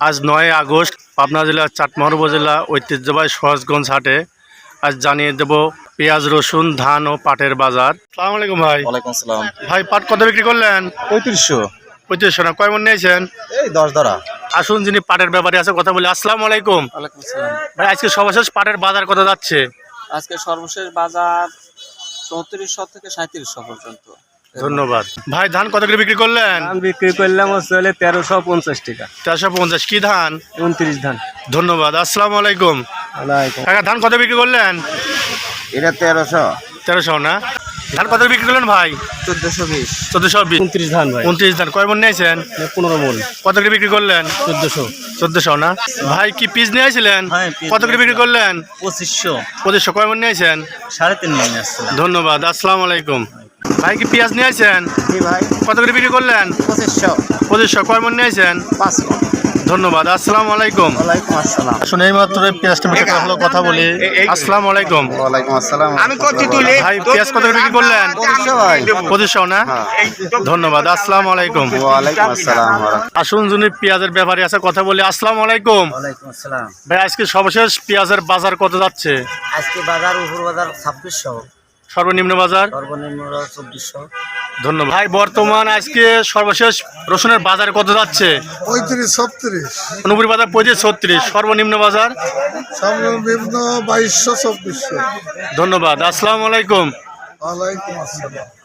আজ নয় আগস্ট পাবনা জেলার চাটমোহর উপজেলা ঐতিহ্যবাহী সহজগঞ্জ হাটে আজ জানিয়ে দেব পেঁয়াজ রসুন ধান ও পাটের বাজার। সালাম আলাইকুম ভাই। ওয়ালাইকুম আসসালাম। ভাই পাট কত বিক্রি করলেন? পঁয়ত্রিশশো। পঁয়ত্রিশশো না কয় মন নিয়েছেন? এই দশ ধরা। আসুন যিনি পাটের ব্যাপারে আছে কথা বলি। আসসালাম আলাইকুম। ভাই আজকে সর্বশেষ পাটের বাজার কত যাচ্ছে? আজকে সর্বশেষ বাজার চৌত্রিশশো থেকে সাঁত্রিশশো পর্যন্ত। ধন্যবাদ। ভাই ধান কত করে বিক্রি করলেন? ধান বিক্রি করলাম হচ্ছে হলে তেরোশো পঞ্চাশ টাকা। তেরোশো পঞ্চাশ। কি ধান? উনত্রিশ ধান। ধন্যবাদ আসসালাম আলাইকুম। কাকা ধান কত বিক্রি করলেন? এটা তেরোশো। তেরোশো না? ধান কত বিক্রি করলেন ভাই? চোদ্দশো বিশ। চোদ্দশো বিশ। উনত্রিশ ধান ভাই। উনত্রিশ ধান। কয় মন নিয়েছেন? পনেরো মন। কত করে বিক্রি করলেন? চোদ্দশো। চোদ্দশো না? ভাই কি পিস নিয়েছিলেন হ্যাঁ, কত করে বিক্রি করলেন? পঁচিশশো। পঁচিশশো। কয় মন নিয়েছেন সাড়ে তিন মন আসছে ধন্যবাদ আসসালামু আলাইকুম। ভাই কি পেঁয়াজ নিয়েছেন কি ভাই। কত করে বিক্রি করলেন? পঁচিশশো। পঁচিশশো। কয় মন নিয়েছেন পাঁচ ধন্যবাদ। আসসালামু আলাইকুম। ওয়ালাইকুম আসসালাম। আসুন এই মাত্র পেঁয়াজটা বিক্রি করা হলো কথা বলি। আসসালামু আলাইকুম। ওয়ালাইকুম আসসালাম। আমি ভাই পেঁয়াজ কত করে বিক্রি করলেন? পঁচিশশো ভাই। না? ধন্যবাদ। আসসালামু আলাইকুম। ওয়ালাইকুম আসসালাম আসুন যিনি পেঁয়াজের ব্যাপারে আছে কথা বলি। আসসালামু আলাইকুম। ওয়ালাইকুম আসসালাম। ভাই আজকে সর্বশেষ পেঁয়াজের বাজার কত যাচ্ছে? আজকে বাজার উপর বাজার ছাব্বিশশো। সর্বনিম্ন বাজার? সর্বনিম্ন চব্বিশশো। ধন্যবাদ। ভাই বর্তমান আজকে সর্বশেষ রসুনের বাজার কত যাচ্ছে? পঁয়ত্রিশ ছত্রিশ। অনুপুরি বাজার পঁয়ত্রিশ ছত্রিশ। সর্বনিম্ন বাজার? সর্বনিম্ন বাইশশো চব্বিশশো। ধন্যবাদ। আসসালামু আলাইকুম। ওয়ালাইকুম আসসালাম।